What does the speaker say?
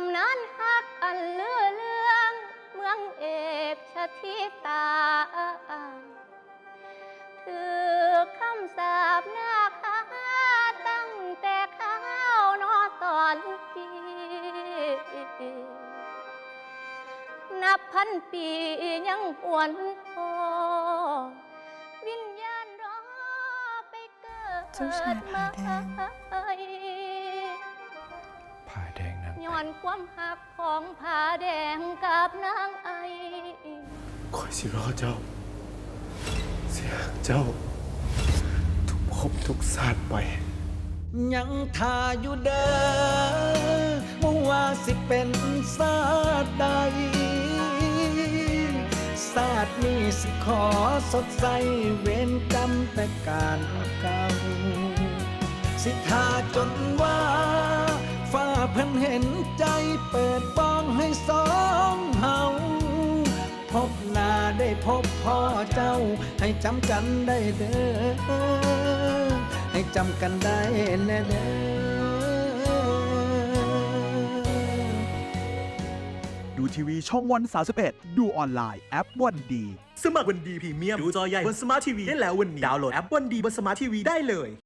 ำนั้นฮักอันเลือเรื่อง เมืองเอกชะทิตาถือคำสาบหน้าคาตั้งแต่ข้าวนอตอนกีนับพันปียังหวนพอวิญญาณรอไปเกิเจ้าชายดผาแดงใหม่ผ้าแดง ย้อนความหักของผาแดงกับนางไอคอยสิรอเจ้า เสียเจ้า ทุกภพทุกศาสตร์ไป ยังทาอยู่เด้อบ่ว่าสิเป็นศาสตร์ใดศาสตร์นี้สิขอสดใสเว้นกรรมแต่การเก่าสิทาจนว่า เพิ่นเห็นใจเปิดบ้องให้สองเฮาพบหน้าได้พบพ่อเจ้า ให้จำกันได้เด้อให้จำกันได้แน่เด้อดูทีวีช่องวัน 31 ดูออนไลน์แอปวันดี สมัครวันดีพรีเมียม ดูจอใหญ่บนสมาร์ททีวีได้แล้ววันนี้ ดาวน์โหลดแอปวันดีบนสมาร์ททีวีได้เลย